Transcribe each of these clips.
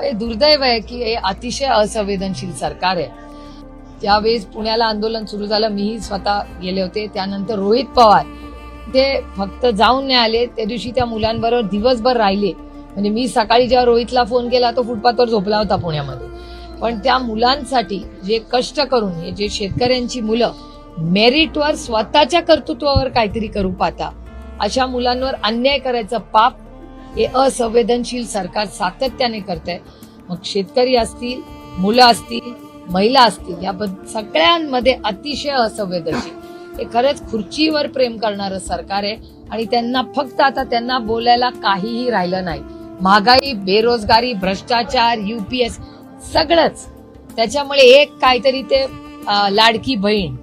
हे दुर्दैव आहे की हे अतिशय असंवेदनशील सरकार आहे. त्यावेळेस पुण्याला आंदोलन सुरू झालं मीही स्वतः गेले होते. त्यानंतर रोहित पवार ते फक्त जाऊन नाही आले त्या दिवशी त्या मुलांबरोबर दिवसभर राहिले. म्हणजे मी सकाळी जेव्हा रोहितला फोन केला तो फुटपाथवर झोपला होता पुण्यामध्ये. पण त्या मुलांसाठी जे कष्ट करून हे जे शेतकऱ्यांची मुलं मेरिटवर स्वतःच्या कर्तृत्वावर काहीतरी करू पाहता अशा मुलांवर अन्याय करायचं पाप हे असंवेदनशील सरकार सातत्याने करत आहे मग शेतकरी असतील मुलं असतील महिला असतील या सगळ्यांमध्ये अतिशय असंवेदनशील. हे खरंच खुर्चीवर प्रेम करणारं सरकार आहे आणि त्यांना फक्त आता त्यांना बोलायला काहीही राहिलं नाही. महागाई बेरोजगारी भ्रष्टाचार युपीएस सगळंच. त्याच्यामुळे एक काहीतरी ते लाडकी बहीण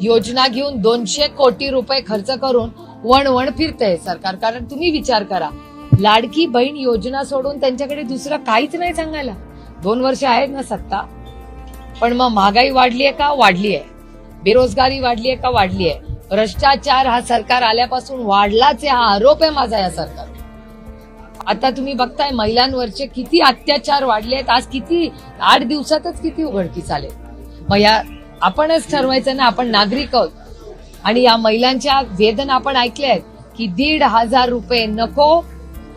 योजना घेऊन दोनशे कोटी रुपये खर्च करून वण वण फिरतंय सरकार. कारण तुम्ही विचार करा लाडकी बहीण योजना सोडून त्यांच्याकडे दुसरं काहीच नाही सांगायला. दोन वर्ष आहेत ना सत्ता. पण मग महागाई वाढली आहे का? वाढली आहे. बेरोजगारी वाढली आहे का? वाढली आहे. भ्रष्टाचार हा सरकार आल्यापासून वाढलाच आहे. हा आरोप आहे माझा या सरकार आता तुम्ही बघताय महिलांवरचे किती अत्याचार वाढले आहेत. आज किती आठ दिवसातच किती उघडकीस आले. मग या आपणच ठरवायचं ना आपण नागरिक आहोत. आणि या महिलांच्या वेदना आपण ऐकल्या आहेत की दीड हजार रुपये नको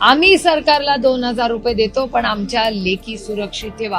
आम्ही सरकारला दोन हजार रुपये देतो पण आमच्या लेखी सुरक्षित ठेवा.